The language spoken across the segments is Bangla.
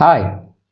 Hi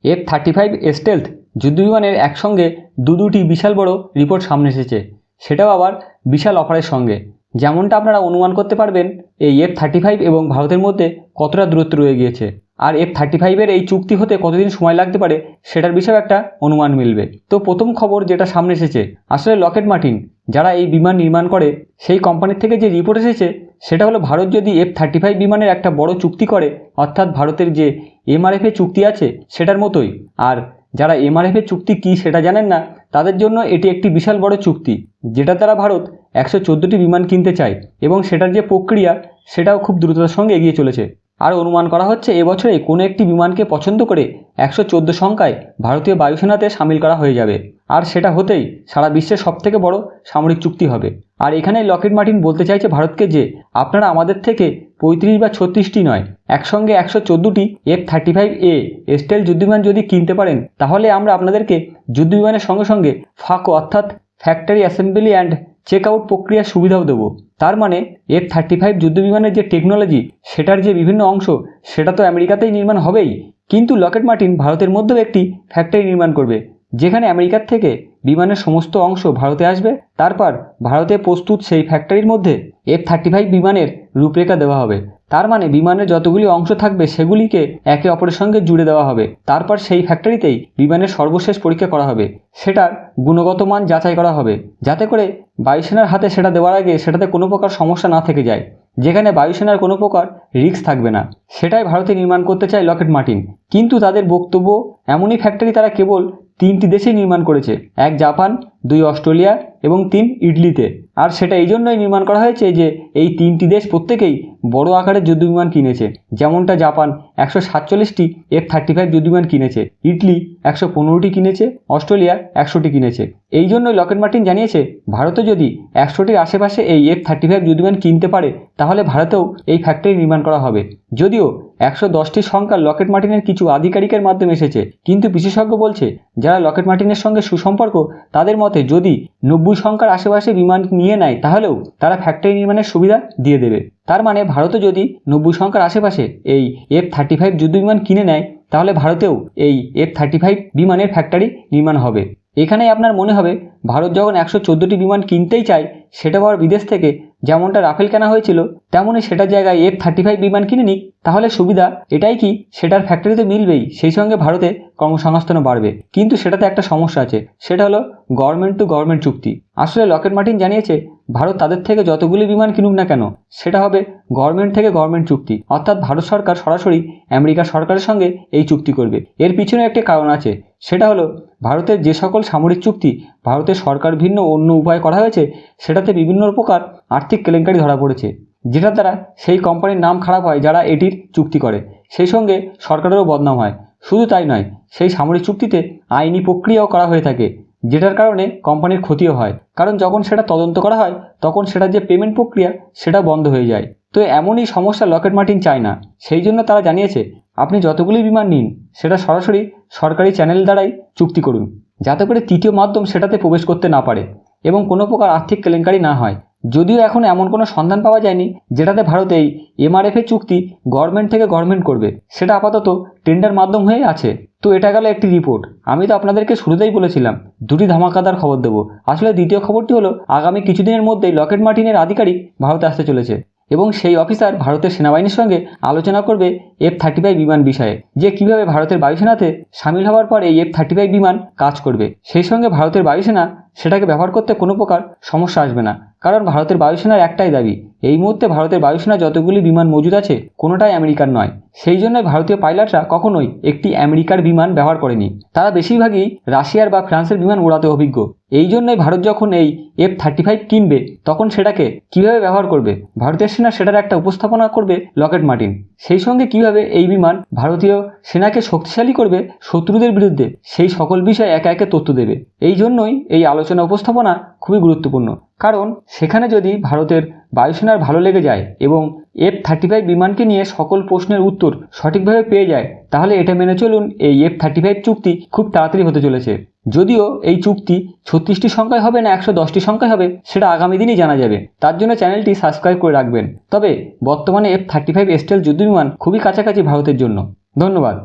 F thirty five stealth যুদ্ধবিমানের একসঙ্গে দু দুটি বিশাল বড় রিপোর্ট সামনে এসেছে। সেটাও আবার বিশাল অফারের সঙ্গে। যেমনটা আপনারা অনুমান করতে পারবেন, এই এফ থার্টি ফাইভ এবং ভারতের মধ্যে কতটা দূরত্ব রয়ে গিয়েছে। আর এফ থার্টি ফাইভের এই চুক্তি হতে কতদিন সময় লাগতে পারে, সেটার বিষয়ে একটা অনুমান মিলবে। তো প্রথম খবর যেটা সামনে এসেছে, আসলে লকেট মার্টিন যারা এই বিমান নির্মাণ করে, সেই কোম্পানির থেকে যে রিপোর্ট এসেছে, সেটা হলো ভারত যদি এফ থার্টি ফাইভ বিমানের একটা বড় চুক্তি করে, অর্থাৎ ভারতের যে এমআরএফের চুক্তি আছে, সেটার মতোই। আর যারা এমআরএফের চুক্তি কী সেটা জানেন না, তাদের জন্য এটি একটি বিশাল বড় চুক্তি, যেটা দ্বারা ভারত একশো চোদ্দোটি বিমান কিনতে চায় এবং সেটার যে প্রক্রিয়া, সেটাও খুব দ্রুততার সঙ্গে এগিয়ে চলেছে। আর অনুমান করা হচ্ছে এবছরে কোনো একটি বিমানকে পছন্দ করে একশো চোদ্দ সংখ্যায় ভারতীয় বায়ুসেনাতে সামিল করা হয়ে যাবে। আর সেটা হতেই সারা বিশ্বের সবথেকে বড় সামরিক চুক্তি হবে। আর এখানে লকেট মার্টিন বলতে চাইছে ভারতকে যে, আপনারা আমাদের থেকে পঁয়ত্রিশ বা ছত্রিশটি নয়, একসঙ্গে একশো চোদ্দোটি F thirty five A stealth যুদ্ধবিমান যদি কিনতে পারেন, তাহলে আমরা আপনাদেরকে যুদ্ধবিমানের সঙ্গে সঙ্গে ফাঁকো অর্থাৎ factory assembly and check out প্রক্রিয়ার সুবিধাও দেবো। তার মানে এফ থার্টি ফাইভ যুদ্ধবিমানের যে টেকনোলজি সেটার যে বিভিন্ন অংশ, সেটা তো আমেরিকাতেই নির্মাণ হবেই। কিন্তু লকেট মার্টিন ভারতের মধ্যেও একটি ফ্যাক্টরি নির্মাণ করবে, যেখানে আমেরিকার থেকে বিমানের সমস্ত অংশ ভারতে আসবে, তারপর ভারতে প্রস্তুত সেই ফ্যাক্টরির মধ্যে এফ থার্টি ফাইভ বিমানের রূপরেখা দেওয়া হবে। তার মানে বিমানের যতগুলি অংশ থাকবে, সেগুলিকে একে অপরের সঙ্গে জুড়ে দেওয়া হবে। তারপর সেই ফ্যাক্টরিতেই বিমানের সর্বশেষ পরীক্ষা করা হবে। সেটার গুণগত মান যাচাই করা হবে। যাতে করে বায়ুসেনার হাতে সেটা দেওয়ার আগে সেটাতে কোনো প্রকার সমস্যা না থেকে যায়, যেখানে বায়ুসেনার কোনো প্রকার রিস্ক থাকবে না। সেটাই ভারতে নির্মাণ করতে চায় লকেট মার্টিন কিন্তু তাদের বক্তব্য এমনই ফ্যাক্টরি তারা কেবল তিনটি দেশেই নির্মাণ করেছে। এক জাপান দুই অস্ট্রেলিয়া এবং তিন ইডলিতে। আর সেটা এই জন্যই নির্মাণ করা হয়েছে যে এই তিনটি দেশ প্রত্যেকেই বড় আকারের যুদ্ধবিমান কিনেছে। যেমনটা জাপান একশো সাতচল্লিশটি এফ থার্টি ফাইভ যুদ্ধবিমান কিনেছে ইটলি একশো পনেরোটি কিনেছে, অস্ট্রেলিয়া একশোটি কিনেছে। এই জন্যই লকেট মার্টিন জানিয়েছে ভারতে যদি একশোটির আশেপাশে এই এফ থার্টি ফাইভ যুদ্ধবিমান কিনতে পারে, তাহলে ভারতেও এই ফ্যাক্টরি নির্মাণ করা হবে। যদিও একশো দশটি সংখ্যা লকেট মার্টিনের কিছু আধিকারিকের মাধ্যমে এসেছে, কিন্তু বিশেষজ্ঞ বলছে, যারা লকেট মার্টিনের সঙ্গে সুসম্পর্ক, তাদের মতে যদি নব্বই সংখ্যার আশেপাশে বিমান নিয়ে নেয়, তাহলেও তারা ফ্যাক্টরি নির্মাণের সুবিধা দিয়ে দেবে। তার মানে ভারতে যদি নব্বই সংখ্যার আশেপাশে এই এফ থার্টি ফাইভ যুদ্ধ বিমান কিনে নেয়, তাহলে ভারতেও এই এফ থার্টি ফাইভ বিমানের ফ্যাক্টরি নির্মাণ হবে। এখানেই আপনার মনে হবে, ভারত যখন একশো চোদ্দোটি বিমান কিনতেই চায়, সেটা আবার বিদেশ থেকে যেমনটা রাফেল কেনা হয়েছিল তেমনই সেটার জায়গায় এফ থার্টি ফাইভ বিমান কিনে নিক, তাহলে সুবিধা এটাই কি, সেটার ফ্যাক্টরি তো মিলবেই, সেই সঙ্গে ভারতে কর্মসংস্থানও বাড়বে। কিন্তু সেটাতে একটা সমস্যা আছে, সেটা হলো গভর্নমেন্ট টু গভর্নমেন্ট চুক্তি। আসলে লকেট মার্টিন জানিয়েছে, ভারত তাদের থেকে যতগুলি বিমান কিনুক না কেন, সেটা হবে গভর্নমেন্ট থেকে গভর্নমেন্ট চুক্তি। অর্থাৎ ভারত সরকার সরাসরি আমেরিকা সরকারের সঙ্গে এই চুক্তি করবে। এর পিছনে একটি কারণ আছে সেটা হলো, ভারতের যে সকল সামরিক চুক্তি ভারতের সরকার ভিন্ন অন্য উপায় করা হয়েছে, সেটাতে বিভিন্ন প্রকার আর্থিক কেলেঙ্কারি ধরা পড়েছে, যেটার দ্বারা সেই কোম্পানির নাম খারাপ হয় যারা এটির চুক্তি করে। সেই সঙ্গে সরকারেরও বদনাম হয়। শুধু তাই নয়, সেই সামরিক চুক্তিতে আইনি প্রক্রিয়াও করা হয়ে থাকে, যেটার কারণে কোম্পানির ক্ষতিও হয়। কারণ যখন সেটা তদন্ত করা হয়, তখন সেটার যে পেমেন্ট প্রক্রিয়া, সেটা বন্ধ হয়ে যায়। তো এমনই সমস্যা লকেট মার্টিন চায় না। সেই জন্য তারা জানিয়েছে, আপনি যতগুলি বিমান নিন, সেটা সরাসরি সরকারি চ্যানেল দ্বারাই চুক্তি করুন, যাতে করে তৃতীয় মাধ্যম সেটাতে প্রবেশ করতে না পারে এবং কোনো প্রকার আর্থিক কেলেঙ্কারি না হয়। যদিও এখন এমন কোনো সন্ধান পাওয়া যায়নি যেটাতে ভারত এই এমআরএফের চুক্তি গভর্নমেন্ট থেকে গভর্নমেন্ট করবে, সেটা আপাতত টেন্ডার মাধ্যম হয়ে আছে। তো এটা গেল একটি রিপোর্ট আমি তো আপনাদেরকে শুরুতেই বলেছিলাম, দুটি ধামাকাদার খবর দেবো। আসলে দ্বিতীয় খবরটি হলো, আগামী কিছুদিনের মধ্যেই লকেট মার্টিনের আধিকারিক ভারতে আসতে চলেছে। এবং সেই অফিসার ভারতের সেনাবাহিনীর সঙ্গে আলোচনা করবে এফ থার্টি ফাইভ বিমান বিষয়ে, যে কীভাবে ভারতের বায়ুসেনাতে সামিল হওয়ার পর এই এফ থার্টি ফাইভ বিমান কাজ করবে। সেই সঙ্গে ভারতের বায়ুসেনা সেটাকে ব্যবহার করতে কোনো প্রকার সমস্যা আসবে না, কারণ ভারতের বায়ুসেনার একটাই দাবি এই মুহূর্তে ভারতের বায়ুসেনা যতগুলি বিমান মজুদ আছে, কোনোটাই আমেরিকার নয়। সেই জন্যই ভারতীয় পাইলটরা কখনোই একটি আমেরিকার বিমান ব্যবহার করেনি। তারা বেশিরভাগই রাশিয়ার বা ফ্রান্সের বিমান উড়াতে অভিজ্ঞ। এই জন্যই ভারত যখন এই এফ থার্টি ফাইভ কিনবে, তখন সেটাকে কীভাবে ব্যবহার করবে? ভারতীয় সেনা সেটার একটা উপস্থাপনা করবে লকেট মার্টিন। সেই সঙ্গে কীভাবে এই বিমান ভারতীয় সেনাকে শক্তিশালী করবে শত্রুদের বিরুদ্ধে, সেই সকল বিষয়ে একে একে তথ্য দেবে। এই জন্যই এই আলোচনা উপস্থাপনা খুবই গুরুত্বপূর্ণ। কারণ সেখানে যদি ভারতের বায়ুসেনার ভালো লেগে যায় এবং এফ থার্টি ফাইভ বিমানকে নিয়ে সকল প্রশ্নের উত্তর সঠিকভাবে পেয়ে যায়, তাহলে এটা মেনে চলুন এই এফ থার্টি ফাইভ চুক্তি খুব তাড়াতাড়ি হতে চলেছে। যদিও এই চুক্তি ছত্রিশটি সংখ্যায় হবে না একশো দশটি সংখ্যায় হবে, সেটা আগামী দিনই জানা যাবে। তার জন্য চ্যানেলটি সাবস্ক্রাইব করে রাখবেন। তবে বর্তমানে এফ থার্টি ফাইভ স্টেল যুদ্ধবিমান খুবই কাছাকাছি ভারতের জন্য। ধন্যবাদ।